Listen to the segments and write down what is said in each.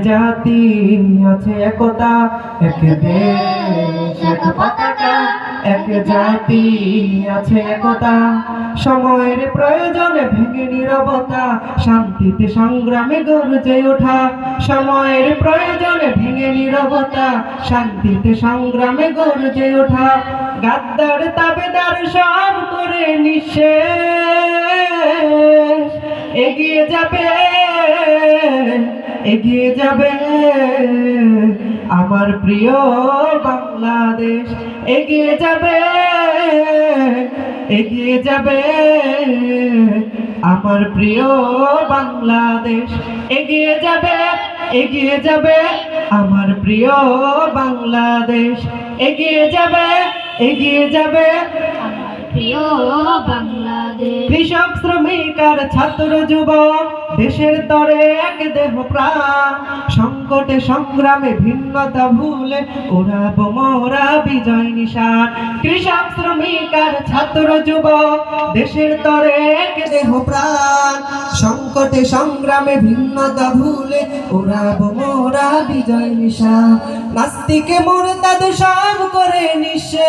জাতি আছে একতা, এক দেশ, এক পতাকা, এক জাতি আছে একতা। সময়ের প্রয়োজনে ভেঙে নিরবতা, শান্তিতে সংগ্রামে গর্জে ওঠা। সময়ের প্রয়োজনে ভেঙে নিরবতা, শান্তিতে সংগ্রামে গর্জে ওঠা। গাদ্দার তাবেদার সব করে নিঃশেষ। এগিয়ে যাবে এগিয়ে যাবে। আমার প্রিয় বাংলাদেশ এগিয়ে যাবে এগিয়ে যাবে। আমার প্রিয় বাংলাদেশ এগিয়ে যাবে এগিয়ে যাবে। আমার প্রিয় বাংলাদেশ এগিয়ে যাবে এগিয়ে যাবে। আমার প্রিয় বাংলাদেশ। কৃষক শ্রমিক আর ছাত্র যুবক দেশের তরে এক দেহ প্রাণ, সংকটে সংগ্রামে ভিন্নতা ভুলে ওরা বোমরা বিজয় নিশান। কৃষক, শ্রমিক আর ছাত্র, যুবক, দেশের তরে এক দেহ প্রাণ, সংকটে সংগ্রামে ভিন্নতা ভুলে ওরা বোমরা বিজয় নিশান। নাস্তিকে মোরতাদ সব করে নিঃশেষ,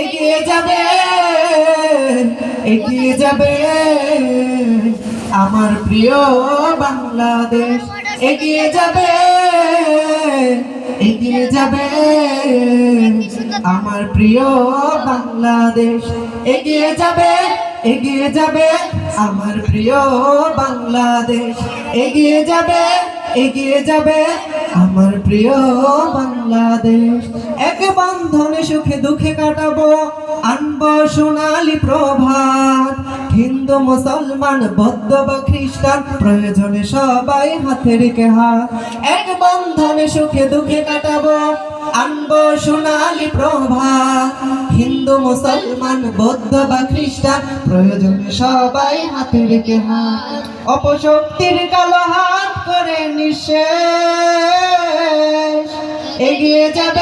এগিয়ে যাবে। এগিয়ে যাবে। আমার প্রিয় বাংলাদেশ, এগিয়ে যাবে এগিয়ে যাবে। আমার প্রিয় বাংলাদেশ, এগিয়ে যাবে এগিয়ে যাবে। আমার প্রিয় বাংলাদেশ, এগিয়ে যাবে এগিয়ে যাবে। আমার প্রিয় বাংলাদেশ, এক বন্ধনে সুখে দুঃখে কাটাবো। আনব সোনালি প্রভাত। হিন্দু, মুসলমান, বৌদ্ধ বা খ্রিস্টান, প্রয়োজনে সবাই হাতে রেখে হাত এক বন্ধনে সুখে দুঃখে কাটাবো। আনব সোনালি প্রভাত। হিন্দু, মুসলমান, বৌদ্ধ বা খ্রিস্টান, প্রয়োজনে সবাই হাতে রেখে হাত অপশক্তির কালো হাত করে নিঃশেষ। এগিয়ে যাবে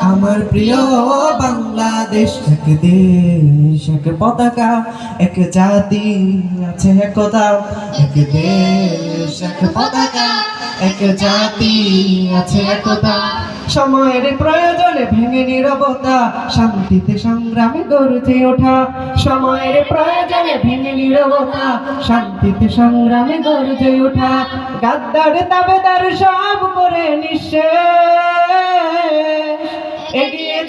আমার প্রিয় বাংলাদেশ, এক দেশ, এক পতাকা, এক জাতি আছে একতা এক দেশ, এক পতাকা, এক জাতি আছে একতা সময়ের প্রয়োজনে ভেঙে নিরবতা, শান্তিতে সংগ্রামে গর্জে ওঠা। সময়ের প্রয়োজনে ভেঙে নিরবতা, শান্তিতে সংগ্রামে গর্জে ওঠা। গাদ্দার তাবেদার সব করে নিঃশেষ।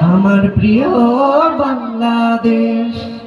আমার প্রিয় বাংলাদেশ।